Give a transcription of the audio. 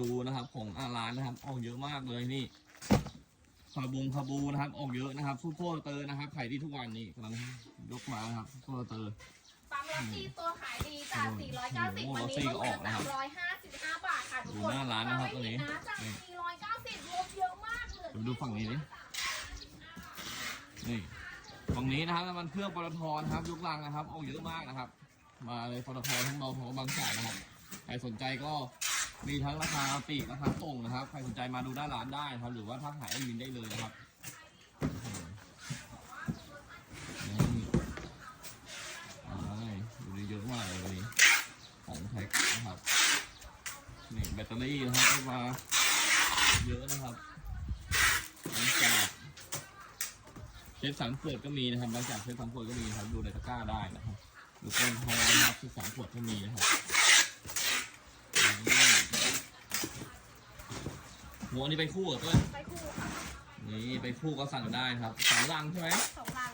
ดูนะครับ ของอาร้านนะครับ ออกเยอะมากเลยนี่คาบุงคาบูนะครับ ออกเยอะนะครับซูเปอร์เตอร์นะครับขายดีทุกวันนี่กำลังยกมานะครับซูเปอร์เตอร์ปั๊มรถซีตัวขายดีจากโอ้490โหวันนี้รถซี่ลก็ดอเหลือกอนะครับ355 บาทค่ะทุกดูคนหน้าร้านนะครับตัวนี้ฟังไม่ผิดนะจากนี่490ลดเยอะมากเหลือเดี๋ยวดูฝั่งนี้ดินี่ฝั่งนี้นะครับน้ำมันเครื่องปตทนะครับยุคลังนะครับ ออกเยอะมากนะครับ มาเลยปตททั้งเราของบางจากนะครับใครสนใจก็ มีทั้งราคาปลีกราคาส่งนะครับ ใครสนใจมาดูหน้าร้านได้นะครับ หรือว่าทักหาแอดมินได้เลยนะครับนี่ดูดีเยอะมากเลยนนี้ของแท็กนะครับ นี่แบตเตอรี่นะครับก็มาเยอะนะครับบางจากเชฟสามขวดก็มีนะครับบางจากเชฟสามขวดก็มีนะครับ ดูในตะกร้าได้นะครับดูก้นทองนะครับเชฟสามขวดก็มีนะครับนี่ หัวนี่ไปคู่กับต้นไปคู่ค่ะนี่ไปคู่ก็สั่งได้นะครับสองลังใช่ไหมสองลังค่ะอื้อหือ